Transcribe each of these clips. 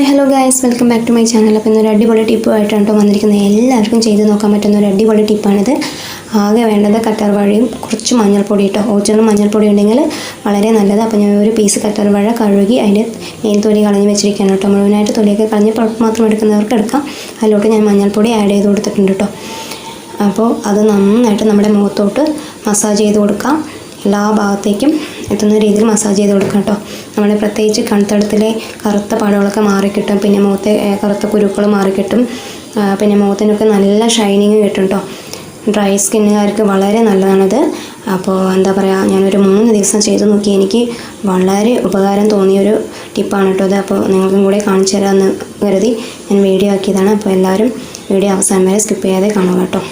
Hi hello guys welcome back to my channel അപ്പോൾ ഇന്നൊരു അടിപൊളി ടിപ്പുമായിട്ടാണ് കേട്ടോ വന്നിരിക്കുന്നത് എല്ലാവർക്കും ചെയ്ത് നോക്കാൻ പറ്റുന്ന ഒരു അടിപൊളി ടിപ്പാണിത് ആകെ വേണ്ടത് കറ്റാർ വാഴയും കുറച്ച് മഞ്ഞൾപ്പൊടി കേട്ടോ ഒറിജിനൽ മഞ്ഞൾപ്പൊടി ഉണ്ടെങ്കിൽ വളരെ നല്ലത്. അപ്പോൾ ഞാൻ ഒരു പീസ് കറ്റാർ വാഴ കഴുകി അതിന്റെ മെയിൻ തൊലി കളഞ്ഞ് വെച്ചിരിക്കുകയാണ് കേട്ടോ മുഴുവനായിട്ട് തൊലിയൊക്കെ കളഞ്ഞ് പൾപ്പ് മാത്രം എടുക്കുന്നവർക്ക് എടുക്കാം. അതിലോട്ട് ഞാൻ മഞ്ഞൾപ്പൊടി ആഡ് ചെയ്ത് കൊടുത്തിട്ടുണ്ട് കേട്ടോ അപ്പോൾ അത് നന്നായിട്ട് നമ്മുടെ മുഖത്തോട്ട് മസാജ് ചെയ്ത് കൊടുക്കാം. എല്ലാ ഭാഗത്തേക്കും എത്തുന്ന രീതിയിൽ മസാജ് ചെയ്ത് കൊടുക്കാം കേട്ടോ. നമ്മുടെ പ്രത്യേകിച്ച് കൺതടത്തിലെ കറുത്ത പാടുകളൊക്കെ മാറിക്കിട്ടും പിന്നെ മുഖത്തെ കറുത്ത കുരുക്കൾ മാറിക്കിട്ടും പിന്നെ മുഖത്തിനൊക്കെ നല്ല ഷൈനിങ് കിട്ടും കേട്ടോ. ഡ്രൈ സ്കിന്നുകാർക്ക് വളരെ നല്ലതാണിത്. അപ്പോൾ എന്താ പറയുക ഞാനൊരു മൂന്ന് ദിവസം ചെയ്ത് നോക്കി എനിക്ക് വളരെ ഉപകാരം തോന്നിയൊരു ടിപ്പാണ് കേട്ടോ അത് അപ്പോൾ നിങ്ങൾക്കും കൂടെ കാണിച്ചു തരാമെന്ന് കരുതി ഞാൻ വീഡിയോ ആക്കിയതാണ്. അപ്പോൾ എല്ലാവരും വീഡിയോ അവസാനം വരെ സ്കിപ്പ് ചെയ്യാതെ കാണുക കേട്ടോ.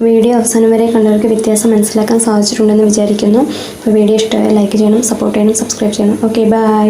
വീഡിയോ അവസാനം വരെ കണ്ടവർക്ക് വ്യത്യാസം മനസ്സിലാക്കാൻ സാധിച്ചിട്ടുണ്ടെന്ന് വിചാരിക്കുന്നു. അപ്പോൾ വീഡിയോ ഇഷ്ടമായ ലൈക്ക് ചെയ്യണം സപ്പോർട്ട് ചെയ്യണം സബ്സ്ക്രൈബ് ചെയ്യണം. Okay bye